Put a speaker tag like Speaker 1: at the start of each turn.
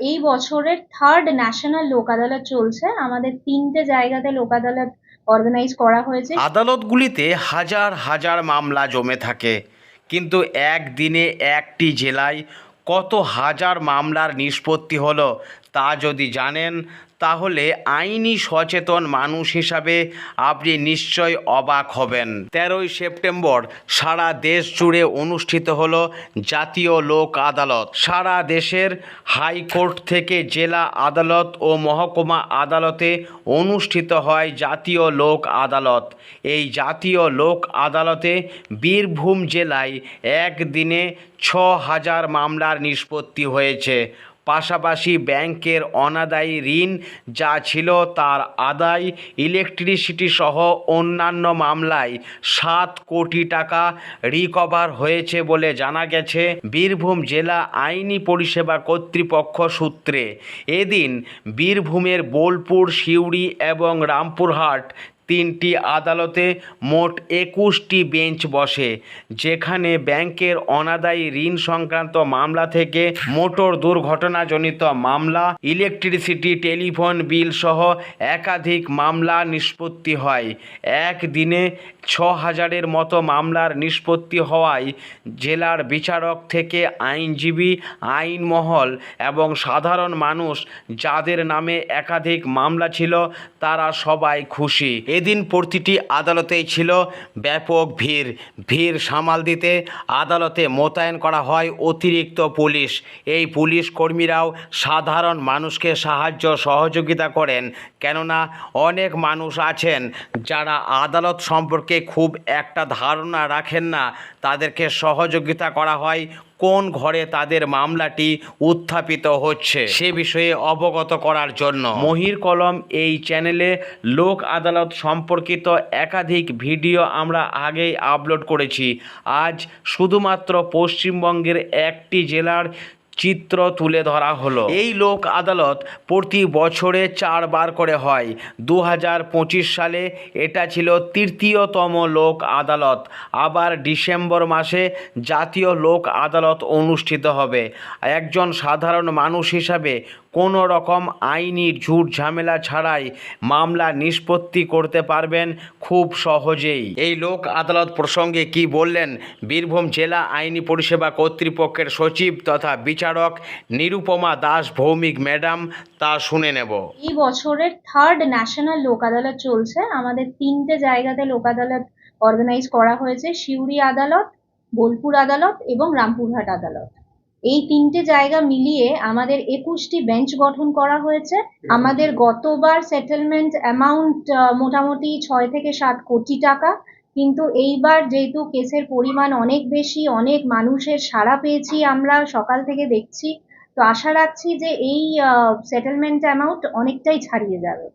Speaker 1: এই বছরের third national লোক আদালত চলছে। আমাদের তিনটে জায়গাতে লোক আদালত অর্গানাইজ করা হয়েছে।
Speaker 2: আদালতগুলিতে হাজার হাজার মামলা জমে থাকে। কিন্তু একদিনে একটি জেলায় কত হাজার মামলার নিষ্পত্তি হলো তা যদি জানেন তাহলে আইনি সচেতন মানুষ হিসাবে আপনি নিশ্চয় অবাক হবেন। তেরোই সেপ্টেম্বর সারা দেশ জুড়ে অনুষ্ঠিত হল জাতীয় লোক আদালত। সারা দেশের হাইকোর্ট থেকে জেলা আদালত ও মহকুমা আদালতে অনুষ্ঠিত হয় জাতীয় লোক আদালত। এই জাতীয় লোক আদালতে বীরভূম জেলায় একদিনে ছ হাজার মামলার নিষ্পত্তি হয়েছে। পাশাপাশি ব্যাংকের অনাদায়ী ঋণ যা ছিল তার আদায়, ইলেকট্রিসিটি সহ অন্যান্য মামলায় সাত কোটি টাকা রিকভার হয়েছে বলে জানা গেছে বীরভূম জেলা আইনি পরিষেবা কর্তৃপক্ষ সূত্রে। এদিন বীরভূমের বোলপুর, সিউড়ি এবং রামপুরহাট তিনটি আদালতে মোট একুশটি বেঞ্চ বসে, যেখানে ব্যাংকের অনাদায়ী ঋণ সংক্রান্ত মামলা থেকে মোটর দুর্ঘটনাজনিত মামলা, ইলেকট্রিসিটি, টেলিফোন বিল সহ একাধিক মামলা নিষ্পত্তি হয়। একদিনে ছ হাজারের মতো মামলার নিষ্পত্তি হওয়ায় জেলার বিচারক থেকে আইনজীবী, আইনমহল এবং সাধারণ মানুষ যাদের নামে একাধিক মামলা ছিল, তারা সবাই খুশি। এদিন প্রতিটি আদালতেই ছিল ব্যাপক ভিড়। ভিড় সামাল দিতে আদালতে মোতায়েন করা হয় অতিরিক্ত পুলিশ। এই পুলিশ কর্মীরাও সাধারণ মানুষকে সাহায্য সহযোগিতা করেন। কেননা অনেক মানুষ আছেন যারা আদালত সম্পর্কে খুব একটা ধারণা রাখেন না। তাদেরকে সহযোগিতা করা হয় কোন ঘরে তাদের মামলাটি উত্থাপিত হচ্ছে সে বিষয়ে অবগত করার জন্য। মহির কলম এই চ্যানেলে লোক আদালত সম্পর্কিত একাধিক ভিডিও আমরা আগেই আপলোড করেছি। আজ শুধুমাত্র পশ্চিমবঙ্গের একটি জেলার চিত্র তুলে ধরা হলো। এই লোক আদালত প্রতি বছরে চারবার করে হয়। দু হাজার পঁচিশ সালে এটা ছিল তৃতীয়তম লোক আদালত। আবার ডিসেম্বর মাসে জাতীয় লোক আদালত অনুষ্ঠিত হবে। একজন সাধারণ মানুষ হিসাবে কোনো রকম আইনি ঝুট ঝামেলা ছাড়াই মামলা নিষ্পত্তি করতে পারবেন খুব সহজেই। এই লোক আদালত প্রসঙ্গে কি বললেন? বীরভূম জেলা আইনি পরিষেবা কর্তৃপক্ষের সচিব তথা বিচারক নিরুপমা দাস ভৌমিক, ম্যাডাম, তা শুনে নেব।
Speaker 1: এই বছরের থার্ড ন্যাশনাল লোক আদালত চলছে। আমাদের তিনটে জায়গাতে লোক আদালত অর্গানাইজ করা হয়েছে। সিউড়ি আদালত, বোলপুর আদালত এবং রামপুরহাট আদালত। এই তিনটে জায়গা মিলিয়ে আমাদের একুশটি বেঞ্চ গঠন করা হয়েছে। আমাদের গতবার সেটেলমেন্ট অ্যামাউন্ট মোটামুটি ছয় থেকে সাত কোটি টাকা। কিন্তু এইবার যেহেতু কেসের পরিমাণ অনেক বেশি, অনেক মানুষের সাড়া পেয়েছি আমরা, সকাল থেকে দেখছি। তো আশা রাখছি যে এই সেটেলমেন্ট অ্যামাউন্ট অনেকটাই ছাড়িয়ে যাবে।